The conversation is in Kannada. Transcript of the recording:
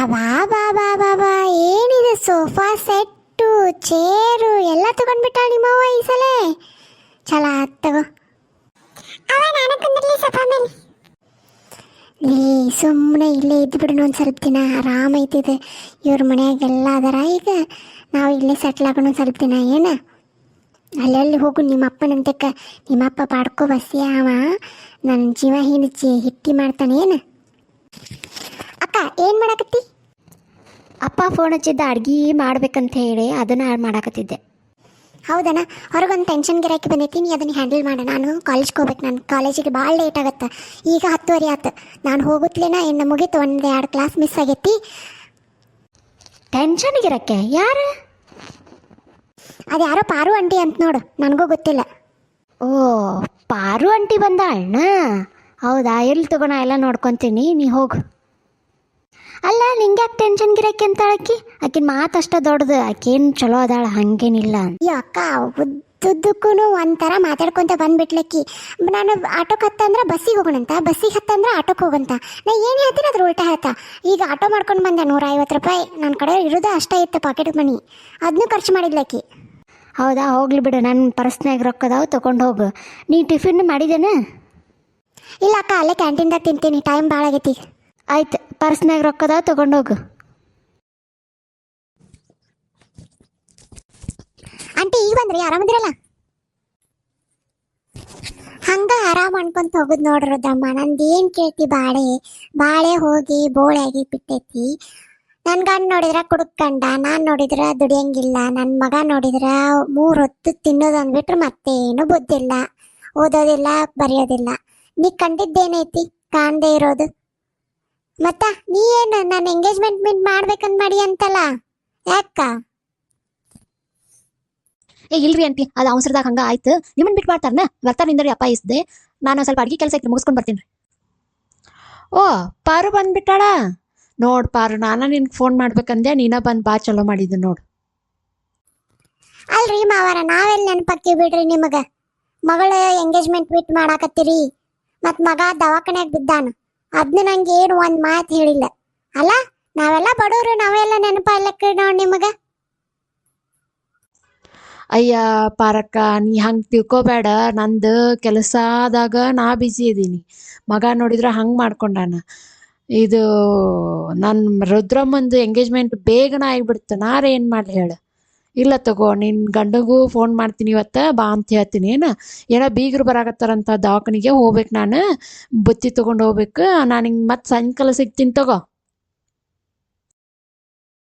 ಅಬಾ ಬಾ ಬಾ ಬಾ ಬಾ. ಏನಿದೆ ಸೋಫಾ ಸೆಟ್ಟು ಚೇರು ಎಲ್ಲ ತಗೊಂಡ್ಬಿಟ್ಟ ನಿಮ್ಮವ್ವ ಈ ಸಲ? ಚಲ ತಗೋ. ಅವ ಲೇ ಸುಮ್ಮನೆ ಇಲ್ಲೇ ಇದ್ದು ಬಿಡೋಣ ಒಂದು ಸ್ವಲ್ಪ ದಿನ. ಆರಾಮ ಐತಿದೆ. ಇವ್ರ ಮನೆಯಾಗೆಲ್ಲ ಅದರ ಈಗ. ನಾವು ಇಲ್ಲೇ ಸೆಟ್ಲ್ ಆಗೋಣ ಒಂದು ಸ್ವಲ್ಪ ದಿನ ಏನ? ಅಲ್ಲೆಲ್ಲಿ ಹೋಗು ನಿಮ್ಮ ಅಪ್ಪನಂತಕ್ಕ ನಿಮ್ಮಪ್ಪ ಪಾಡ್ಕೋ ಬಸ್ಸಿ ಅವ. ನನ್ನ ಜೀವ ಹಿಂಡಿಚಿ ಹಿಟ್ಟಿ ಮಾಡ್ತಾನೆ ಏನು ಮಾಡಾಕತ್ತಿ? ಅಪ್ಪ ಫೋನ್ ಹಚ್ಚಿದ್ದ ಅಡ್ಗೆ ಮಾಡ್ಬೇಕಂತ ಹೇಳಿ ಅದನ್ನ ಮಾಡಾಕತ್ತಿದ್ದೆ. ಹೌದಣ್ಣ ಹೊರಗೊಂದು ಟೆನ್ಷನ್ ಗಿರಾಕಿ ಬಂದೈತಿ ನೀ ಅದನ್ನ ಹ್ಯಾಂಡಲ್ ಮಾಡ. ನಾನು ಕಾಲೇಜ್ಗೆ ಹೋಗ್ಬೇಕು ನಾನು ಕಾಲೇಜಿಗೆ ಭಾಳ ಲೇಟ್ ಆಗತ್ತೆ. ಈಗ ಹತ್ತುವರೆ ಆತು. ನಾನು ಹೋಗುತ್ತಲೇನ ಇನ್ನು ಮುಗೀತು ಒಂದು ಎರಡು ಕ್ಲಾಸ್ ಮಿಸ್ ಆಗೈತಿ. ಟೆನ್ಷನ್ಗಿರಕ್ಕೆ ಯಾರು? ಅದು ಯಾರೋ ಪಾರು ಅಂಟಿ ಅಂತ ನೋಡು ನನಗೂ ಗೊತ್ತಿಲ್ಲ. ಓ ಪಾರು ಅಂಟಿ ಬಂದ ಅಣ್ಣ ಹೌದಾ ಎಲ್ಲಿ ತಗೋಣ ಎಲ್ಲ ನೋಡ್ಕೊತೀನಿ ನೀ ಹೋಗು. ಅಲ್ಲ ನಿಂಗೆ ಯಾಕೆ ಟೆನ್ಷನ್ ಗಿರಕ್ಕೆ ಅಂತ ಆಕಿ ಆಕಿನ ಮಾತು ಅಷ್ಟ ದೊಡ್ಡದು ಆಕೇನು ಚಲೋ ಅದಾಳ ಹಂಗೇನಿಲ್ಲ ಅಯ್ಯೋ ಅಕ್ಕ ಉದ್ದುದ್ದಕ್ಕೂ ಒಂಥರ ಮಾತಾಡ್ಕೊಂತ ಬಂದ್ಬಿಟ್ಲಕ್ಕಿ. ನಾನು ಆಟೋಕ್ಕೆ ಹತ್ತಂದ್ರೆ ಬಸ್ಸಿಗೆ ಹೋಗೋಣಂತ ಬಸ್ಸಿಗೆ ಹತ್ತಂದ್ರೆ ಆಟೋಕ್ಕೆ ಹೋಗಂತ ನಾ ಏನು ಹೇಳ್ತೀನಿ ಅದ್ರ ಉಲ್ಟಾ ಹೇಳ್ತಾ. ಈಗ ಆಟೋ ಮಾಡ್ಕೊಂಡು ಬಂದೆ ನೂರ ಐವತ್ತು ರೂಪಾಯಿ. ನನ್ನ ಕಡೆ ಇರೋದೇ ಅಷ್ಟೇ ಇತ್ತು ಪಾಕೆಟ್ ಮನಿ. ಅದನ್ನೂ ಖರ್ಚು ಮಾಡಿದ್ಲಕ್ಕಿ. ಹೌದಾ ಹೋಗ್ಲಿ ಬಿಡು ನನ್ನ ಪರ್ಸ್ನಾಗ ರೊಕ್ಕದಾವು ತಗೊಂಡು ಹೋಗು. ನೀ ಟಿಫಿನ್ ಮಾಡಿದೇನ? ಇಲ್ಲ ಅಕ್ಕ ಅಲ್ಲೇ ಕ್ಯಾಂಟೀನ್ದಾಗ ತಿಂತೀನಿ ಟೈಮ್ ಭಾಳ ಆಗೈತಿ. ಆಯ್ತು. ಪರ್ಸ್ನಾಗ ರೊಕ್ಕದ ತಗೊಂಡೋಗು. ಆಂಟಿ, ಈಗ ಬಂದ್ರಿ ಆರಾಮದಿರಲ್ಲ ಹಂಗ ಆರಾಮ್ ಅನ್ಕೊಂತ ಹೋಗುದ್ ನೋಡ್ರಿ ರುದ್ರಮ್ಮ. ನಂದೇನ್ ಕೇಳ್ತಿ ಬಾಳೆ? ಬಾಳೆ ಹೋಗಿ ಬೋಳೆ ಆಗಿ ಬಿಟ್ಟೈತಿ. ನನ್ ಗಂಡ ನೋಡಿದ್ರ ಕುಡುಕಂಡ ನಾನ್ ನೋಡಿದ್ರ ದುಡಿಯಂಗಿಲ್ಲ. ನನ್ ಮಗ ನೋಡಿದ್ರ ಮೂರ್ ಹೊತ್ತು ತಿನ್ನೋದು ಅಂದ್ಬಿಟ್ರೆ ಮತ್ತೇನು ಬುದ್ಧಿಲ್ಲ. ಓದೋದಿಲ್ಲ, ಬರೆಯೋದಿಲ್ಲ. ನೀ ಕಂಡಿದ್ದೇನೈತಿ? ಕಾಣ್ದೇ ಇರೋದು. ಮತ್ತ ನೀ ಏನು ನಾನು ಎಂಗೇಜ್ಮೆಂಟ್ ಮಿಂಟ್ ಮಾಡ್ಬೇಕಂತ ಮಾಡಿ ಅಂತಲ್ಲ? ಯಾಕ? ಏ ಇಲ್ರಿ ಆಂಟಿ ಅದು ಅವಸರದಾಗ ಹಂಗ ಆಯ್ತು. ನಿಮ್ಮನ್ ಬಿಟ್ಟು ಮಾಡ್ತಾರನ? ಬರ್ತಾರ ನಿಂದ್ರಿ ಅಪ್ಪ ಇಸ್ದೆ. ನಾನು ಸ್ವಲ್ಪ ಅಡ್ಗೆ ಕೆಲಸ ಐತಿ ಮುಗಿಸ್ಕೊಂಡು ಬರ್ತೀನಿ ಓ ಪಾರು ಬಂದ್ಬಿಟ್ಟಾಳ? ನೋಡ್ ಪಾರು ನಾನು ನಿನ್ಗೆ ಫೋನ್ ಮಾಡ್ಬೇಕಂದೆ ನೀನ ಬಂದ್ ಬಾ ಚಲೋ ಮಾಡಿದ್ದು ನೋಡು. ಅಲ್ರಿ ಮಾವಾರ ನಾವೆಲ್ಲಿ ನೆನಪಾಕ್ತೀವಿ ಬಿಡ್ರಿ ನಿಮಗೆ. ಮಗಳ ಎಂಗೇಜ್ಮೆಂಟ್ ಬಿಟ್ ಮಾಡಾಕತ್ತೀರಿ. ಮತ್ ಮಗ ದವಾಖಾನೆಗೆ ಬಿದ್ದಾನ. ಅದ್ನ ನಂಗೆ ಏನು ಒಂದ್ ಮಾತು ಹೇಳಿಲ್ಲ. ಅಲ್ಲ, ನಾವೆಲ್ಲ ಬಡವರು, ನಾವೆಲ್ಲ ನೆನಪಾಗ್ಲಕ್ಕ ನೋಡ್ ನಿಮಗ? ಅಯ್ಯ, ಪಾರಕ್ಕ, ನೀ ಹಂಗೆ ತಿಳ್ಕೊಬೇಡ. ನಂದು ಕೆಲಸದಾಗ ನಾ ಬಿಜಿ ಇದ್ದೀನಿ ಮಗ ನೋಡಿದ್ರೆ ಹಂಗೆ ಮಾಡ್ಕೊಂಡಾನ. ಇದು ನನ್ನ ರುದ್ರಮ್ಮಂದು ಎಂಗೇಜ್ಮೆಂಟ್ ಬೇಗನ ಆಗಿಬಿಡ್ತು. ನಾರ ಏನು ಮಾಡಲಿ ಹೇಳು? ಇಲ್ಲ ತಗೋ ನಿನ್ನ ಗಂಡಗೂ ಫೋನ್ ಮಾಡ್ತೀನಿ ಇವತ್ತು, ಬಾ ಅಂತ ಹೇಳ್ತೀನಿ, ಏನು? ಏನೋ ಬೀಗರು ಬರಾಕತ್ತಾರಂತ ದವಾಖಾನಿಗೆ ಹೋಗ್ಬೇಕು ನಾನು, ಬುತ್ತಿ ತೊಗೊಂಡು ಹೋಗ್ಬೇಕು, ನಾನು ಹಿಂಗೆ ಮತ್ತೆ ಸಾಯಂಕಾಲ ಸಿಗ್ತೀನಿ ತಗೋ.